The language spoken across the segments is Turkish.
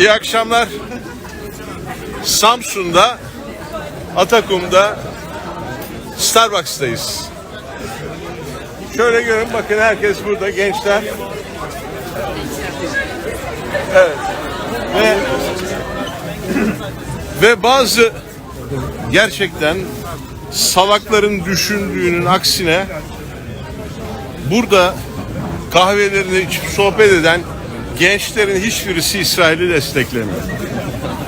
İyi akşamlar. Samsun'da, Atakum'da, Starbucks'tayız. Şöyle görün bakın herkes burada gençler. Evet. Ve ve bazı gerçekten salakların düşündüğünün aksine burada kahvelerini içip sohbet eden gençlerin hiçbirisi İsrail'i desteklemiyor.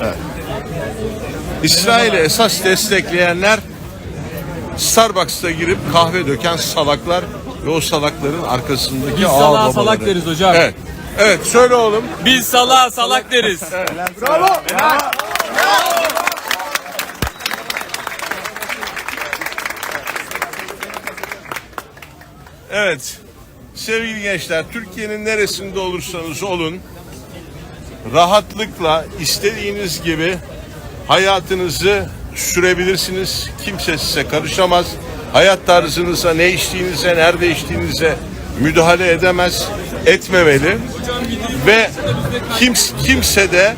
Evet. İsrail'i esas destekleyenler Starbucks'ta girip kahve döken salaklar ve o salakların arkasındaki Biz ağ babaları. salak deriz hocam. Evet. Evet söyle oğlum. Biz salağa salak deriz. Evet. Sevgili gençler, Türkiye'nin neresinde olursanız olun rahatlıkla istediğiniz gibi hayatınızı sürebilirsiniz. Kimse size karışamaz. Hayat tarzınıza, ne içtiğinize, nerede içtiğinize müdahale edemez, etmemeli. Ve kimse, kimse de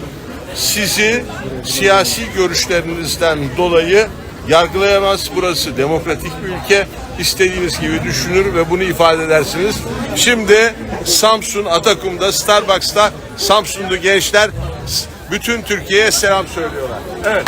sizi siyasi görüşlerinizden dolayı yargılayamaz. Burası demokratik bir ülke. İstediğiniz gibi düşünür ve bunu ifade edersiniz. Şimdi Samsun Atakum'da Starbucks'ta Samsunlu gençler bütün Türkiye'ye selam söylüyorlar. Evet.